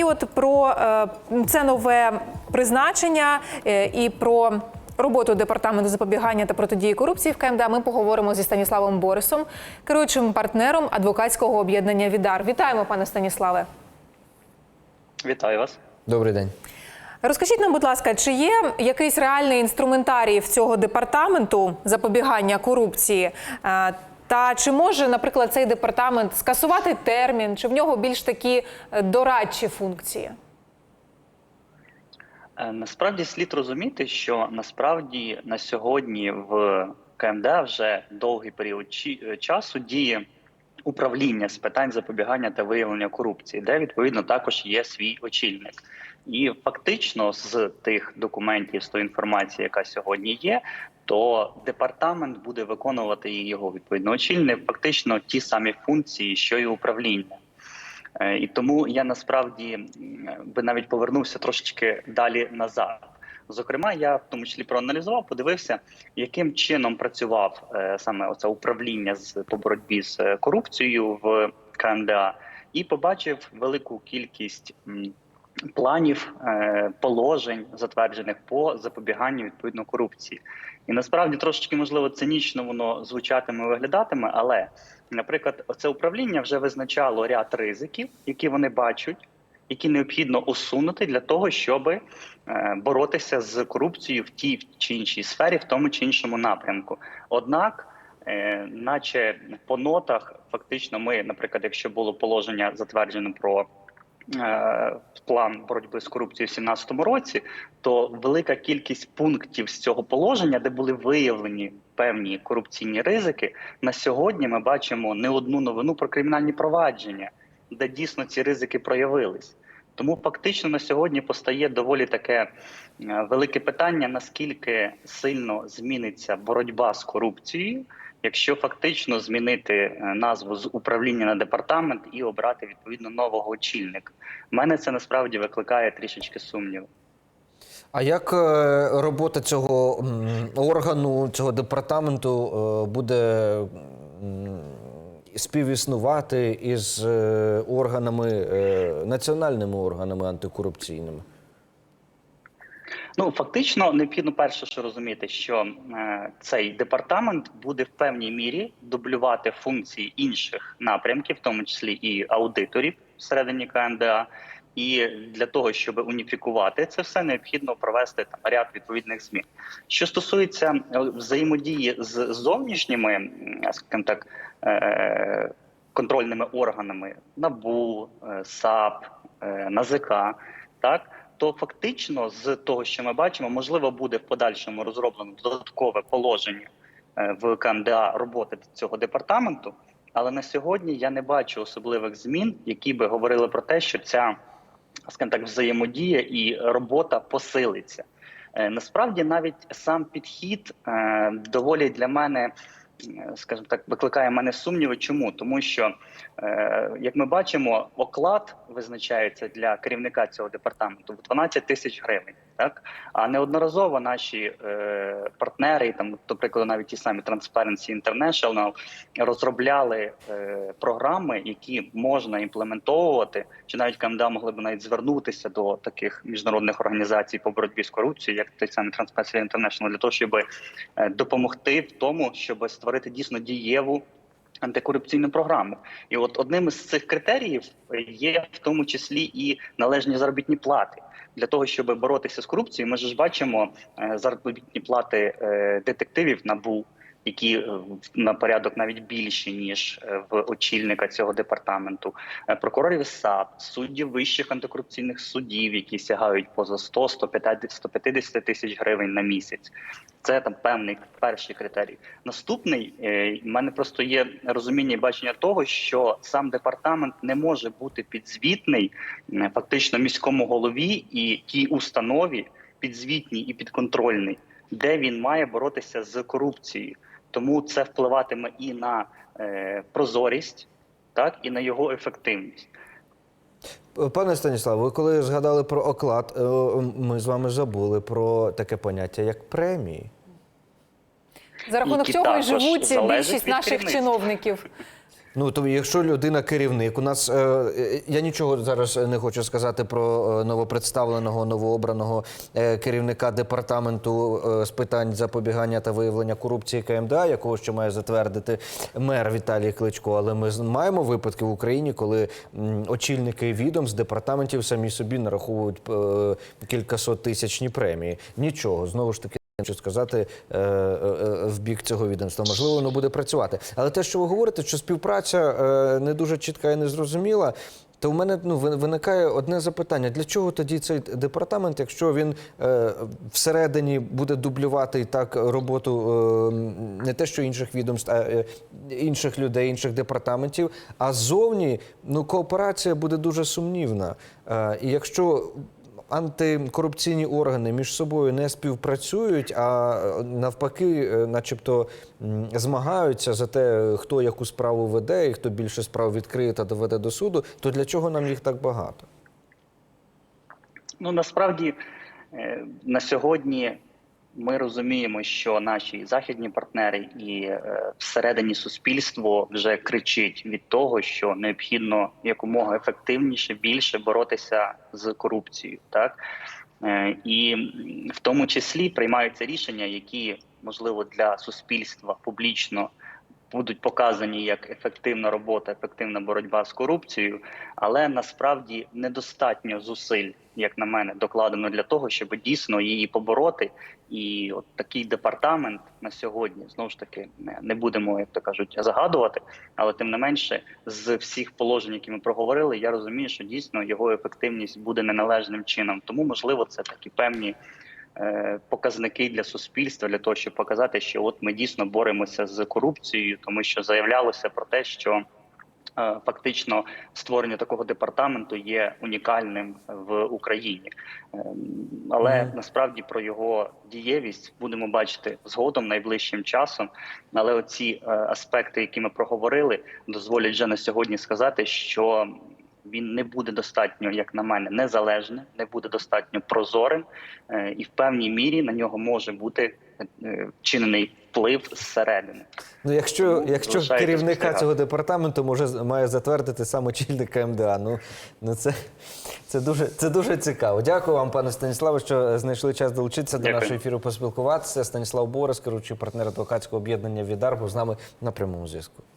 І от про е, це нове призначення е, і про роботу департаменту запобігання та протидії корупції в КМДА ми поговоримо зі Станіславом Борисом, керуючим партнером адвокатського об'єднання Відар. Вітаємо, пане Станіславе. Вітаю вас. Добрий день. Розкажіть нам, будь ласка, чи є якийсь реальний інструментарій в цього департаменту запобігання корупції? Та чи може, наприклад, цей департамент скасувати термін, чи в нього більш такі е, дорадчі функції? Е, Насправді слід розуміти, що насправді на сьогодні в КМДА вже довгий період е, часу діє управління з питань запобігання та виявлення корупції, де відповідно також є свій очільник. І фактично з тих документів, з тої інформації, яка сьогодні є, то департамент буде виконувати і його відповідно очільник, фактично ті самі функції, що й управління. Е, І тому я насправді би навіть повернувся трошечки далі назад. Зокрема, я в тому числі проаналізував, подивився, яким чином працював е, саме оце управління з по боротьбі з е, корупцією в КНДА, і побачив велику кількість планів, е, положень, затверджених по запобіганню відповідно корупції. І насправді трошечки можливо цинічно воно звучатиме, виглядатиме, але Наприклад, це управління вже визначало ряд ризиків, які вони бачать, які необхідно усунути для того, щоб е, боротися з корупцією в тій чи іншій сфері, в тому чи іншому напрямку. Однак, е, наче по нотах, фактично, ми, наприклад, якщо було положення затверджено про е, план боротьби з корупцією в 2017 році, то велика кількість пунктів з цього положення, де були виявлені певні корупційні ризики, на сьогодні ми бачимо не одну новину про кримінальні провадження, де дійсно ці ризики проявились. Тому фактично на сьогодні постає доволі таке е, велике питання: наскільки сильно зміниться боротьба з корупцією, якщо фактично змінити е, назву з управління на департамент і обрати відповідно нового очільника. Мене це насправді викликає трішечки сумніву. А як е, робота цього органу, цього департаменту буде співіснувати із е, органами, е, національними органами антикорупційними? Ну фактично необхідно перше, що розуміти, що е, цей департамент буде в певній мірі дублювати функції інших напрямків, в тому числі і аудиторів всередині КНДА. І для того, щоб уніфікувати це все, необхідно провести там ряд відповідних змін. Що стосується е, взаємодії з зовнішніми, скажімо так, е, контрольними органами НАБУ, е, САП, НАЗК, так то фактично з того, що ми бачимо, можливо, буде в подальшому розроблено додаткове положення в КМДА роботи цього департаменту. Але на сьогодні я не бачу особливих змін, які би говорили про те, що ця скажімо так, взаємодія і робота посилиться. Е, Насправді, навіть сам підхід е, доволі для мене, е, скажімо так, викликає мене сумніви. Чому? Тому що, як ми бачимо, оклад визначається для керівника цього департаменту в 12 тисяч гривень. Так а неодноразово наші е, партнери, там, до прикладу, навіть ті самі Transparency International, розробляли е, програми, які можна імплементовувати, чи навіть КМДА могли б навіть звернутися до таких міжнародних організацій по боротьбі з корупцією, як той самий Transparency International, для того, щоб е, допомогти в тому, щоб створити дійсно дієву. Антикорупційну програму, і от одним із цих критеріїв є в тому числі і належні заробітні плати для того, щоб боротися з корупцією. Ми ж бачимо е, заробітні плати е, детективів НАБУ, які е, на порядок навіть більші ніж е, в очільника цього департаменту, е, прокурорів САП, суддів вищих антикорупційних судів, які сягають поза 100 150 150 тисяч гривень на місяць. Це там певний перший критерій. Наступний в мене просто є розуміння і бачення того, що сам департамент не може бути підзвітний фактично міському голові і тій установі підзвітній і підконтрольний, де він має боротися з корупцією. Тому це впливатиме і на е, прозорість, так і на його ефективність. Пане Станіславе, ви коли згадали про оклад, е, ми з вами забули про таке поняття, як премії. За рахунок і чого і живуть більшість наших чиновників. Ну, то якщо людина керівник, у нас е, е, я нічого зараз не хочу сказати про е, новопредставленого, новообраного е, керівника департаменту е, з питань запобігання та виявлення корупції КМДА, якого ще має затвердити мер Віталій Кличко. Але ми маємо випадки в Україні, коли м, очільники відомств, департаментів самі собі нараховують е, кількасот премії. Нічого знову ж таки. Що сказати е, е, е, в бік цього відомства? Можливо, воно буде працювати. Але те, що ви говорите, що співпраця не дуже чітка і незрозуміла, то в мене ну, ви- виникає одне запитання: для чого тоді цей департамент, якщо він всередині буде дублювати і так роботу не те, що інших відомств, а інших людей, інших департаментів, а ззовні ну, кооперація буде дуже сумнівна. І якщо антикорупційні органи між собою не співпрацюють, а е, навпаки, е, начебто змагаються за те, хто яку справу веде і хто більше справ відкриє та доведе до суду, то для чого нам їх так багато? Ну насправді е, на сьогодні ми розуміємо, що наші західні партнери і е, всередині суспільство вже кричить від того, що необхідно якомога ефективніше більше боротися з корупцією, так? Е, і в тому числі приймаються рішення, які можливо для суспільства публічно будуть показані як ефективна робота, ефективна боротьба з корупцією, але насправді недостатньо зусиль, як на мене, докладено для того, щоб дійсно її побороти. І от такий департамент на сьогодні знову ж таки не, будемо, як то кажуть, загадувати. Але тим не менше, з всіх положень, які ми проговорили, я розумію, що дійсно його ефективність буде неналежним чином. Тому можливо, це такі певні показники для суспільства для того, щоб показати, що от ми дійсно боремося з корупцією, тому що заявлялося про те, що е, фактично створення такого департаменту є унікальним в Україні. Ем, Але насправді про його дієвість будемо бачити згодом найближчим часом. Але оці е, аспекти, які ми проговорили, дозволять вже на сьогодні сказати, що він не буде достатньо, як на мене, незалежним, не буде достатньо прозорим, е, і в певній мірі на нього може бути е, вчинений вплив зсередини. Ну, якщо, якщо керівника спостерігати. цього департаменту може має затвердити сам очільник КМДА. Ну, ну це, це, дуже, це дуже цікаво. Дякую вам, пане Станіславе, що знайшли час долучитися до Дякую. нашого ефіру, поспілкуватися. Станіслав Борис, керуючий партнер адвокатського об'єднання Відар, був з нами на прямому зв'язку.